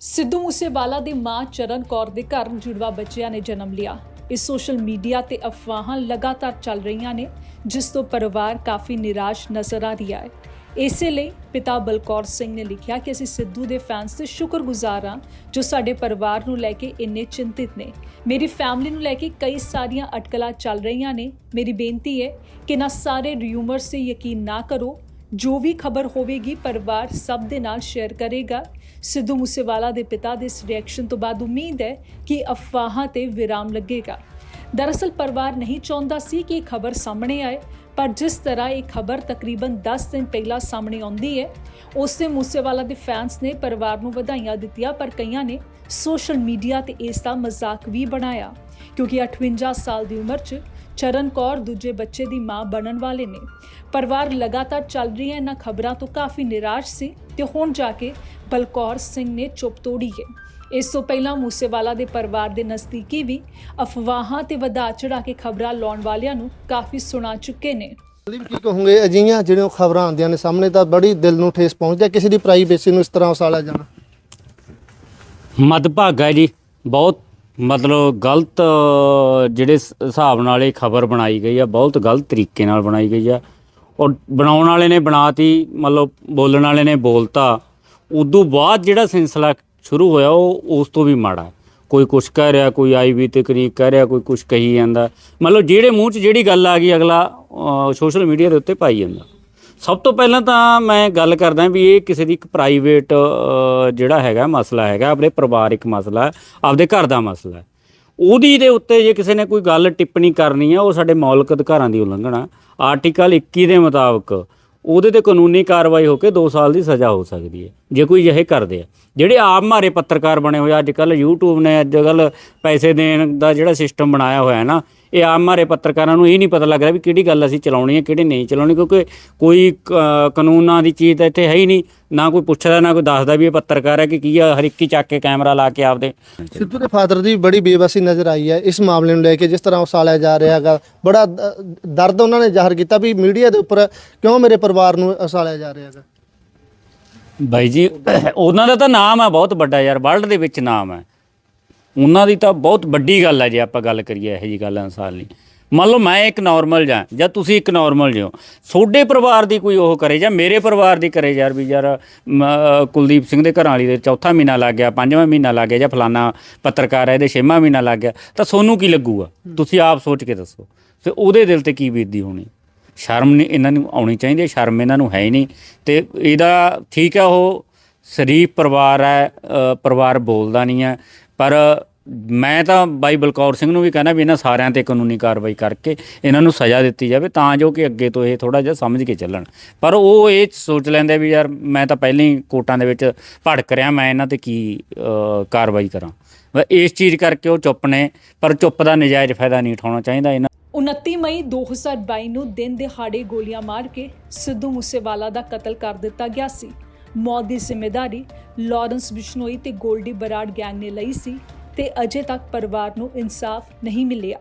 ਸਿੱਧੂ ਮੂਸੇਵਾਲਾ ਦੀ ਮਾਂ ਚਰਨ ਕੌਰ ਦੇ ਘਰ ਜੁੜਵਾ ਬੱਚਿਆਂ ਨੇ ਜਨਮ ਲਿਆ। ਇਸ ਸੋਸ਼ਲ ਮੀਡੀਆ ਤੇ ਅਫਵਾਹਾਂ ਲਗਾਤਾਰ ਚੱਲ ਰਹੀਆਂ ਨੇ, ਜਿਸ ਤੋਂ ਪਰਿਵਾਰ ਕਾਫੀ ਨਿਰਾਸ਼ ਨਜ਼ਰ ਆ ਰਿਹਾ ਹੈ। ਇਸੇ ਲਈ ਪਿਤਾ ਬਲਕੌਰ ਸਿੰਘ ਨੇ ਲਿਖਿਆ ਕਿ ਅਸੀਂ ਸਿੱਧੂ ਦੇ ਫੈਨਸ ਤੇ ਸ਼ੁਕਰਗੁਜ਼ਾਰ ਹਾਂ, ਜੋ ਸਾਡੇ ਪਰਿਵਾਰ ਨੂੰ ਲੈ ਕੇ ਇੰਨੇ ਚਿੰਤਿਤ ਨੇ। ਮੇਰੀ ਫੈਮਿਲੀ ਨੂੰ ਲੈ ਕੇ ਕਈ ਸਾਰੀਆਂ ਅਟਕਲਾਂ ਚੱਲ ਰਹੀਆਂ ਨੇ। ਮੇਰੀ ਬੇਨਤੀ ਹੈ ਕਿ ਨਾ ਸਾਰੇ ਰਿਊਮਰਸ ਤੇ ਯਕੀਨ ਨਾ ਕਰੋ ਜੋ ਵੀ ਖਬਰ ਹੋਵੇਗੀ ਪਰਿਵਾਰ ਸਭ ਦੇ ਨਾਲ ਸ਼ੇਅਰ ਕਰੇਗਾ। ਸਿੱਧੂ ਮੂਸੇਵਾਲਾ ਦੇ ਪਿਤਾ ਦੇ ਇਸ ਰਿਐਕਸ਼ਨ ਤੋਂ ਬਾਅਦ ਉਮੀਦ ਹੈ ਕਿ ਅਫਵਾਹਾਂ ਤੇ ਵਿਰਾਮ ਲੱਗੇਗਾ। ਦਰਅਸਲ ਪਰਿਵਾਰ ਨਹੀਂ ਚਾਹੁੰਦਾ ਸੀ ਕਿ ਇਹ ਖਬਰ ਸਾਹਮਣੇ ਆਏ, ਪਰ ਜਿਸ ਤਰ੍ਹਾਂ ਇਹ ਖਬਰ ਤਕਰੀਬਨ 10 ਦਿਨ ਪਹਿਲਾਂ ਸਾਹਮਣੇ ਆਉਂਦੀ ਹੈ, ਉਸੇ ਮੂਸੇਵਾਲਾ ਦੇ ਫੈਨਸ ਨੇ ਪਰਿਵਾਰ ਨੂੰ ਵਧਾਈਆਂ ਦਿੱਤੀਆਂ, ਪਰ ਕਈਆਂ ਨੇ ਸੋਸ਼ਲ ਮੀਡੀਆ ਤੇ ਇਸ ਦਾ ਮਜ਼ਾਕ ਵੀ ਬਣਾਇਆ, ਕਿਉਂਕਿ 58 ਸਾਲ ਦੀ ਉਮਰ 'ਚ ਚਰਨ ਕੌਰ ਦੂਜੇ ਬੱਚੇ ਦੀ ਮਾਂ ਬਣਨ ਵਾਲੇ ਨੇ। ਪਰਿਵਾਰ ਲਗਾਤਾਰ ਚੱਲ ਰਹੀ ਹੈ, ਇਹਨਾਂ ਖਬਰਾਂ ਤੋਂ ਕਾਫੀ ਨਿਰਾਸ਼ ਸੀ ਤੇ ਹੁਣ ਜਾ ਕੇ ਬਲਕੌਰ ਸਿੰਘ ਨੇ ਚੁੱਪ ਤੋੜੀ ਹੈ। ਇਸ ਤੋਂ ਪਹਿਲਾਂ ਮੂਸੇਵਾਲਾ ਦੇ ਪਰਿਵਾਰ ਦੇ ਨਜ਼ਦੀਕੀ ਵੀ ਅਫਵਾਹਾਂ ਤੇ ਵਧਾ ਚੜਾ ਕੇ ਖਬਰਾਂ ਲਾਉਣ ਵਾਲਿਆਂ ਨੂੰ ਕਾਫੀ ਸੁਣਾ ਚੁੱਕੇ ਨੇ। ਕੀ ਕਹੋਗੇ ਅਜਿਹੀਆਂ ਜਿਹੜੀਆਂ ਖਬਰਾਂ ਆਉਂਦੀਆਂ ਨੇ ਸਾਹਮਣੇ ਤਾਂ ਬੜੀ ਦਿਲ ਨੂੰ ਠੇਸ ਪਹੁੰਚਦੀ ਹੈ। ਕਿਸੇ ਦੀ ਪ੍ਰਾਈਵੇਸੀ ਨੂੰ ਇਸ ਤਰ੍ਹਾਂ ਉਸਾਲਿਆ ਜਾਣਾ? ਮਦਭਾਗਾ ਜੀ। ਬਹੁਤ ਮਤਲਬ ਗਲਤ ਜਿਹੜੇ ਹਿਸਾਬ ਨਾਲ ਇਹ ਖਬਰ ਬਣਾਈ ਗਈ ਆ ਬਹੁਤ ਗਲਤ ਤਰੀਕੇ ਨਾਲ ਬਣਾਈ ਗਈ ਆ। ਔਰ ਬਣਾਉਣ ਵਾਲੇ ਨੇ ਬਣਾਤੀ ਮਤਲਬ ਬੋਲਣ ਵਾਲੇ ਨੇ ਬੋਲਤਾ। ਉਦੋਂ ਬਾਅਦ ਜਿਹੜਾ ਸਿਲਸਿਲਾ ਸ਼ੁਰੂ ਹੋਇਆ, ਉਹ ਉਸ ਤੋਂ ਵੀ ਮਾੜਾ ਹੈ। ਕੋਈ ਕੁਛ ਕਹਿ ਰਿਹਾ, ਕੋਈ ਆਈਵੀ ਤਕਨੀਕ ਕਹਿ ਰਿਹਾ, ਕੋਈ ਕੁਛ ਕਹੀ ਜਾਂਦਾ। ਮਤਲਬ ਜਿਹੜੇ ਮੂੰਹ 'ਚ ਜਿਹੜੀ ਗੱਲ ਆ ਗਈ, ਅਗਲਾ ਸੋਸ਼ਲ ਮੀਡੀਆ ਦੇ ਉੱਤੇ ਪਾਈ ਜਾਂਦਾ। ਸਭ ਤੋਂ ਪਹਿਲਾਂ ਤਾਂ ਮੈਂ ਗੱਲ ਕਰਦਾ ਵੀ ਇਹ ਕਿਸੇ ਦੀ ਇੱਕ ਪ੍ਰਾਈਵੇਟ ਜਿਹੜਾ ਹੈਗਾ ਮਸਲਾ ਹੈਗਾ, ਆਪਣੇ ਪਰਿਵਾਰਿਕ ਮਸਲਾ, ਆਪਦੇ ਘਰ ਦਾ ਮਸਲਾ ਉਹਦੀ ਦੇ ਉੱਤੇ ਜੇ ਕਿਸੇ ਨੇ ਕੋਈ ਗੱਲ ਟਿੱਪਣੀ ਕਰਨੀ ਹੈ ਉਹ ਸਾਡੇ ਮੌਲਿਕ ਅਧਿਕਾਰਾਂ ਦੀ ਉਲੰਘਣਾ। ਆਰਟੀਕਲ 21 ਦੇ ਮੁਤਾਬਕ ਉਹਦੇ ਤੇ ਕਾਨੂੰਨੀ ਕਾਰਵਾਈ ਹੋ ਕੇ 2 ਸਾਲ ਦੀ ਸਜ਼ਾ ਹੋ ਸਕਦੀ ਹੈ, ਜੇ ਕੋਈ ਇਹ ਕਰਦੇ ਆ। ਜਿਹੜੇ ਆਪ ਮਾਰੇ ਪੱਤਰਕਾਰ ਬਣੇ ਹੋਏ ਅੱਜ ਕੱਲ YouTube ਨੇ ਅੱਜ ਕੱਲ ਪੈਸੇ ਦੇਣ ਦਾ ਜਿਹੜਾ ਸਿਸਟਮ ਬਣਾਇਆ ਹੋਇਆ ਹੈ ਨਾ ਇਹ ਆਮ ਮਾਰੇ ਪੱਤਰਕਾਰਾਂ ਨੂੰ ਇਹ ਨਹੀਂ ਪਤਾ ਲੱਗ ਰਿਹਾ ਵੀ ਕਿਹੜੀ ਗੱਲ ਅਸੀਂ ਚਲਾਉਣੀ ਹੈ ਕਿਹੜੀ ਨਹੀਂ ਚਲਾਉਣੀ ਕਿਉਂਕਿ ਕੋਈ ਕਾਨੂੰਨਾਂ ਦੀ ਚੀਜ਼ ਤਾਂ ਇੱਥੇ ਹੈ ਹੀ ਨਹੀਂ ਨਾ ਕੋਈ ਪੁੱਛਦਾ ਨਾ ਕੋਈ ਦੱਸਦਾ ਵੀ ਇਹ ਪੱਤਰਕਾਰ ਹੈ ਕਿ ਕੀ ਆ ਹਰ ਇੱਕ ਹੀ ਚੱਕ ਕੇ ਕੈਮਰਾ ਲਾ ਕੇ ਆਪਦੇ। ਸਿੱਧੂ ਦੇ ਫਾਦਰ ਦੀ ਬੜੀ ਬੇਬਸੀ ਨਜ਼ਰ ਆਈ ਹੈ ਇਸ ਮਾਮਲੇ ਨੂੰ ਲੈ ਕੇ ਜਿਸ ਤਰ੍ਹਾਂ ਉਸਾਲਿਆ ਜਾ ਰਿਹਾ ਹੈਗਾ ਬੜਾ ਦਰਦ ਉਹਨਾਂ ਨੇ ਜ਼ਾਹਰ ਕੀਤਾ ਵੀ ਮੀਡੀਆ ਦੇ ਉੱਪਰ ਕਿਉਂ ਮੇਰੇ ਪਰਿਵਾਰ ਨੂੰ ਉਸਾਲਿਆ ਜਾ ਰਿਹਾ ਹੈਗਾ? ਬਾਈ ਜੀ ਉਹਨਾਂ ਦਾ ਤਾਂ ਨਾਮ ਹੈ ਬਹੁਤ ਵੱਡਾ ਯਾਰ ਵਰਲਡ ਦੇ ਵਿੱਚ ਨਾਮ ਹੈ। ਉਹਨਾਂ ਦੀ ਤਾਂ ਬਹੁਤ ਵੱਡੀ ਗੱਲ ਹੈ ਜੇ ਆਪਾਂ ਗੱਲ ਕਰੀਏ ਇਹੋ ਜੀ ਗੱਲ ਇਨਸਾਨ ਲਈ। ਮੰਨ ਲਓ ਮੈਂ ਇੱਕ ਨਾਰਮਲ ਜਾਂ ਜਾਂ ਤੁਸੀਂ ਇੱਕ ਨਾਰਮਲ ਜਿਓ ਤੁਹਾਡੇ ਪਰਿਵਾਰ ਦੀ ਕੋਈ ਉਹ ਕਰੇ ਜਾਂ ਮੇਰੇ ਪਰਿਵਾਰ ਦੀ ਕਰੇ ਯਾਰ ਵੀ ਯਾਰ ਮ, ਕੁਲਦੀਪ ਸਿੰਘ ਦੇ ਘਰਾਂ ਵਾਲੀ ਦੇ ਚੌਥਾ ਮਹੀਨਾ ਲੱਗ ਗਿਆ ਪੰਜਵਾਂ ਮਹੀਨਾ ਲੱਗ ਗਿਆ ਜਾਂ ਫਲਾਨਾ ਪੱਤਰਕਾਰ ਹੈ ਇਹਦੇ ਛੇਵਾਂ ਮਹੀਨਾ ਲੱਗ ਗਿਆ। ਤਾਂ ਤੁਹਾਨੂੰ ਕੀ ਲੱਗੂਗਾ? ਤੁਸੀਂ ਆਪ ਸੋਚ ਕੇ ਦੱਸੋ। ਤੇ ਉਹਦੇ ਦਿਲ ਤੇ ਕੀ ਬੀਤਦੀ ਹੋਣੀ? ਸ਼ਰਮ ਨਹੀਂ ਇਹਨਾਂ ਨੂੰ ਆਉਣੀ ਚਾਹੀਦੀ ਹੈ ਸ਼ਰਮ ਇਹਨਾਂ ਨੂੰ ਹੈ ਹੀ ਨਹੀਂ। ਤੇ ਇਹਦਾ ਠੀਕ ਹੈ ਉਹ ਸ਼ਰੀਫ ਪਰਿਵਾਰ ਹੈ ਅ, ਪਰਿਵਾਰ ਬੋਲਦਾ ਨਹੀਂ ਹੈ। ਪਰ ਮੈਂ ਤਾਂ ਬਾਈ ਬਲਕੌਰ ਸਿੰਘ ਨੂੰ ਵੀ ਕਹਿੰਦਾ ਵੀ ਇਹਨਾਂ ਸਾਰਿਆਂ ਤੇ ਕਾਨੂੰਨੀ ਕਾਰਵਾਈ ਕਰਕੇ ਇਹਨਾਂ ਨੂੰ ਸਜ਼ਾ ਦਿੱਤੀ ਜਾਵੇ ਤਾਂ ਜੋ ਕਿ ਅੱਗੇ ਤੋਂ ਇਹ ਥੋੜਾ ਜਿਹਾ ਸਮਝ ਕੇ ਚੱਲਣ। ਪਰ ਉਹ ਇਹ ਸੋਚ ਲੈਂਦੇ ਵੀ ਯਾਰ ਮੈਂ ਤਾਂ ਪਹਿਲਾਂ ਹੀ ਕੋਰਟਾਂ ਦੇ ਵਿੱਚ ਭੜਕ ਰਿਹਾ, ਮੈਂ ਇਹਨਾਂ ਤੇ ਕੀ ਕਾਰਵਾਈ ਕਰਾਂ। ਇਸ ਚੀਜ਼ ਕਰਕੇ ਉਹ ਚੁੱਪ ਨੇ, ਪਰ ਚੁੱਪ ਦਾ ਨਜਾਇਜ਼ ਫਾਇਦਾ ਨਹੀਂ ਉਠਾਉਣਾ ਚਾਹੀਦਾ ਇਹਨਾਂ 29 ਮਈ 2022 ਨੂੰ ਦਿਨ ਦਿਹਾੜੇ ਗੋਲੀਆਂ ਮਾਰ ਕੇ ਸਿੱਧੂ ਮੂਸੇਵਾਲਾ ਦਾ ਕਤਲ ਕਰ ਦਿੱਤਾ ਗਿਆ ਸੀ। ਮੌਤ ਦੀ ਜ਼ਿੰਮੇਵਾਰੀ ਲਾਰੈਂਸ ਬਿਸ਼ਨੋਈ ਤੇ ਗੋਲਡੀ ਬਰਾੜ ਗੈਂਗ ਨੇ ਲਈ ਸੀ ਤੇ ਅਜੇ ਤੱਕ ਪਰਿਵਾਰ ਨੂੰ ਇਨਸਾਫ ਨਹੀਂ ਮਿਲਿਆ।